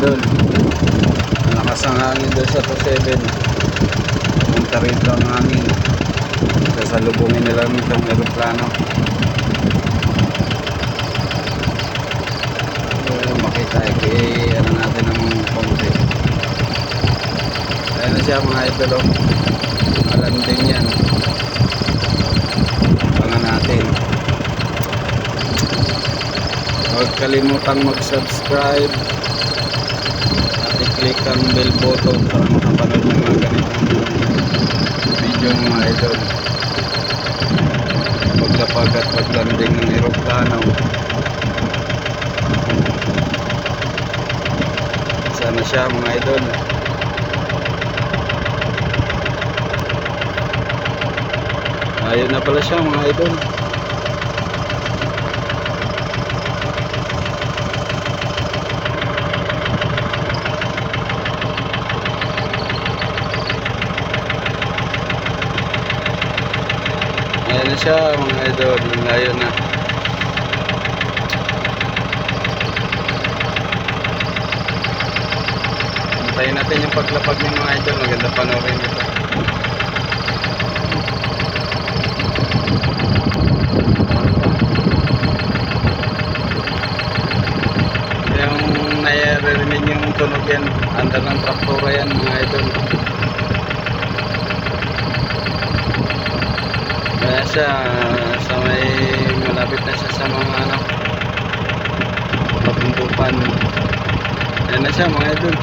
idol. Malakas ang hangin doon sa 27. Punta rito ang hangin. Sasalubungin nila itong aeroplano. So, makita eh, ano natin ng konti. Ayan na siya mga idol. Oh. Malanding yan. Pangan natin. Huwag kalimutang mag-subscribe at i-click ang bell button para makapanood ng mga ganitong video mga idol. Paglapag at paglanding ng aeroplano. Sana siya mga idol. Ayun na pala siya mga idol. Ayan na siya mga idol, layo na. Antayin natin yung paglapag ng mga idol, maganda panoorin ito. Yung nayarinig yung tunog yan, andar ng traktora yan mga idol. Siya sa may malapit na siya sa mga ano papuntupan. Yan na siya mga idol.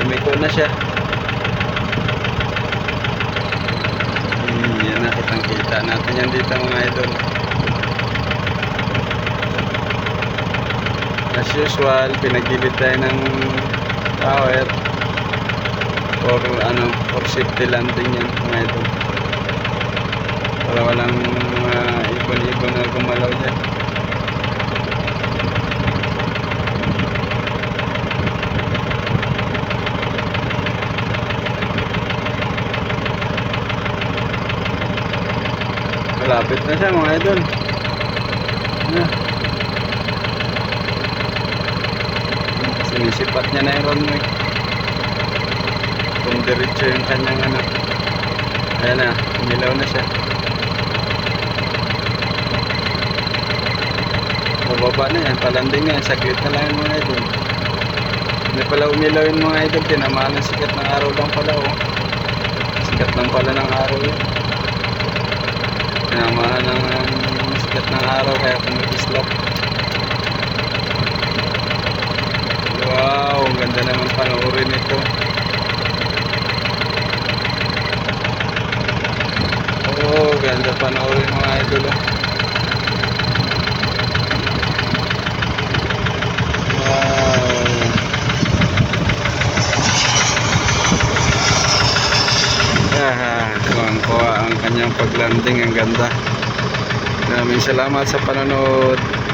Lumiko na siya. Hmm, yan na kitang kita natin yan dito mga idol. As usual, pinagilid tayo ng tower for ano for safety landing yan mga ito para walang mga ibon-ibon na gumalaw dyan. Malapit na siya mga idol. Na sinisipat niya na yung runway kung diretso yung kanyang ano. Ayan na umilaw na siya. Bababa na yan palanding na yan saglit na lang yung mga idol. Hindi pala umilaw yung mga idol tinamaan sikat ng araw lang pala oh. Sikat lang pala ng araw yun. Tinamaan ng um, sikat ng araw kaya kumikislap wow ganda naman panoorin ito Oh, ganda oh. Wow. Ah, kuha ang kanyang paglanding. Ang ganda. Maraming salamat sa panonood.